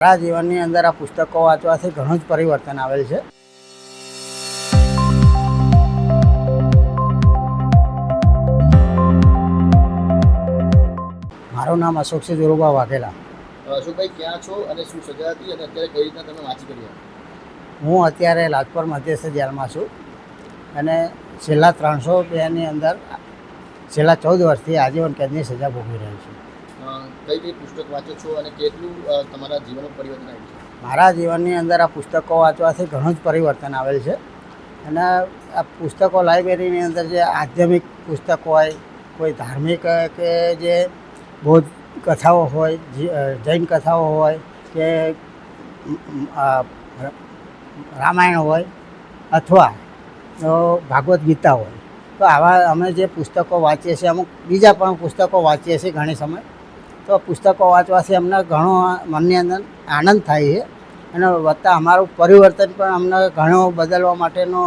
મારા જીવનની અંદર આ પુસ્તકો વાંચવાથી ઘણું જ પરિવર્તન આવેલ છે. મારું નામ અશોક છે જોરુબા વાઘેલા અશોકભાઈ ક્યાં છો અને શું સજા હતી અને અત્યારે કઈ રીતના તમે વાંચી કરી હું અત્યારે લાજપોર મધ્યસ્થ જેલમાં છું અને છેલ્લા ત્રણસો બેની અંદર છેલ્લા ચૌદ વર્ષથી આજીવન કેદની સજા ભોગવી રહ્યો છું. કઈ કઈ પુસ્તક વાંચો છો અને કેટલું તમારા જીવનમાં પરિવર્તન આવ્યું છે? મારા જીવનની અંદર આ પુસ્તકો વાંચવાથી ઘણું જ પરિવર્તન આવેલ છે. અને આ પુસ્તકો લાઇબ્રેરીની અંદર જે આધ્યાત્મિક પુસ્તકો હોય, કોઈ ધાર્મિક કે જે બૌદ્ધ કથાઓ હોય જૈન કથાઓ હોય, કે રામાયણ હોય, અથવા ભાગવદ્ ગીતા હોય. તો આવા અમે જે પુસ્તકો વાંચીએ છીએ, અમુક બીજા પણ પુસ્તકો વાંચીએ છીએ ઘણી સમય. તો પુસ્તકો વાંચવાથી અમને ઘણો મનની અંદર આનંદ થાય છે. અને વત્તા અમારું પરિવર્તન પણ અમને ઘણો બદલવા માટેનો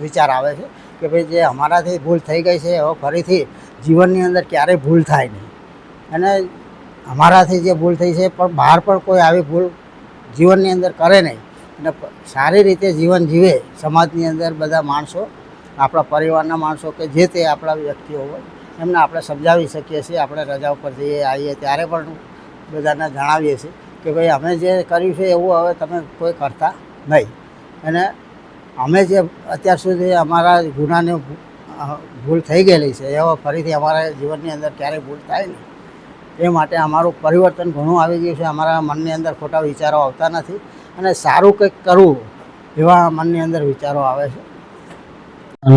વિચાર આવે છે કે ભાઈ જે અમારાથી ભૂલ થઈ ગઈ છે, હવે ફરીથી જીવનની અંદર ક્યારેય ભૂલ થાય નહીં. અને અમારાથી જે ભૂલ થઈ છે, પણ બહાર પણ કોઈ આવી ભૂલ જીવનની અંદર કરે નહીં. અને સારી રીતે જીવન જીવે સમાજની અંદર બધા માણસો, આપણા પરિવારના માણસો કે જે તે આપણા વ્યક્તિઓ હોય એમને આપણે સમજાવી શકીએ છીએ, આપણે રજા ઉપર જઈએ, આવીએ ત્યારે પણ બધાને જણાવીએ છીએ કે ભાઈ અમે જે કર્યું છે એવું હવે તમે કોઈ કરતા નહીં. અને અમે જે અત્યાર સુધી અમારા ગુનાની ભૂલ થઈ ગયેલી છે, એવો ફરીથી અમારા જીવનની અંદર ક્યારેય ભૂલ થાય નહીં. એ માટે અમારું પરિવર્તન ઘણું આવી ગયું છે, અમારા મનની અંદર ખોટા વિચારો આવતા નથી અને સારું કંઈક કરવું એવા મનની અંદર વિચારો આવે છે.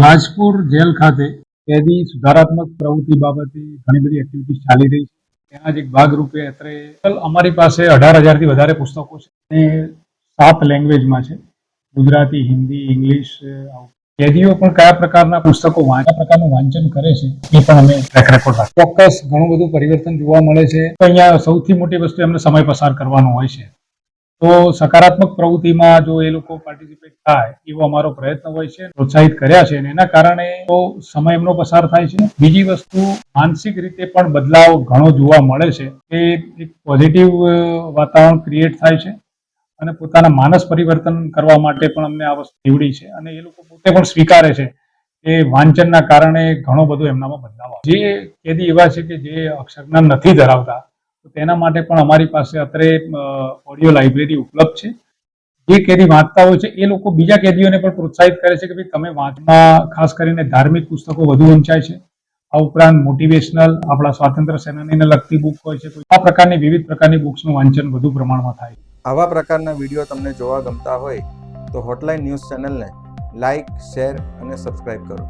લાજપુર જેલ ખાતે કેદી સુધારાત્મક પ્રવૃત્તિ બાબતે ઘણી બધી એક્ટિવિટીઝ ચાલી રહી છે. તેના જ એક ભાગરૂપે અત્યારે અમારી પાસે અઢાર હજારથી વધારે પુસ્તકો છે. અને સાત લેંગ્વેજમાં છે. ગુજરાતી, હિન્દી, ઇંગ્લિશ. કેદીઓ પણ કયા પ્રકારના પુસ્તકો વાંચા પ્રકારનું વાંચન કરે છે એ પણ અમે ટ્રેક રેકોર્ડ ચોક્કસ ઘણું બધું પરિવર્તન જોવા મળે છે. તો અહીંયા સૌથી મોટી વસ્તુ એમને સમય પસાર કરવાનો હોય છે. તો સકારાત્મક પ્રવૃત્તિમાં જો એ લોકો પાર્ટિસિપેટ થાય, એવો અમારો પ્રયત્ન હોય છે, પ્રોત્સાહિત કર્યા છે અને એના કારણે તો સમય એમનો પસાર થાય છે. બીજી વસ્તુ, માનસિક રીતે પણ બદલાવ ઘણો જોવા મળે છે. કે એક પોઝિટિવ વાતાવરણ ક્રિએટ થાય છે અને પોતાના માનસ પરિવર્તન કરવા માટે પણ અમને આ વસ્તુ નીવડી છે અને એ લોકો પોતે પણ સ્વીકારે છે કે વાંચનના કારણે ઘણો બધો એમનામાં બદલાવ જે કેદી એવા છે કે જે અક્ષરજ્ઞાન નથી ધરાવતા તો તેના માટે પણ અમારી પાસે અત્રે ઓડિયો લાઇબ્રેરી ઉપલબ્ધ છે. જે કેદી વાંચતા હોય છે, એ લોકો બીજા કેદીઓને પણ પ્રોત્સાહિત કરે છે કે ભાઈ તમે વાંચમાં, ખાસ કરીને ધાર્મિક પુસ્તકો વધુ વંચાય છે. આ ઉપરાંત મોટિવેશનલ આપણા સ્વાતંત્ર્ય સેનાનીને લગતી બુક હોય છે આ પ્રકારની વિવિધ પ્રકારની બુક્સનું વાંચન વધુ પ્રમાણમાં થાય. આવા પ્રકારના વીડિયો તમને જોવા ગમતા હોય તો હોટલાઇન ન્યૂઝ ચેનલને લાઇક શેર અને સબસ્ક્રાઇબ કરો.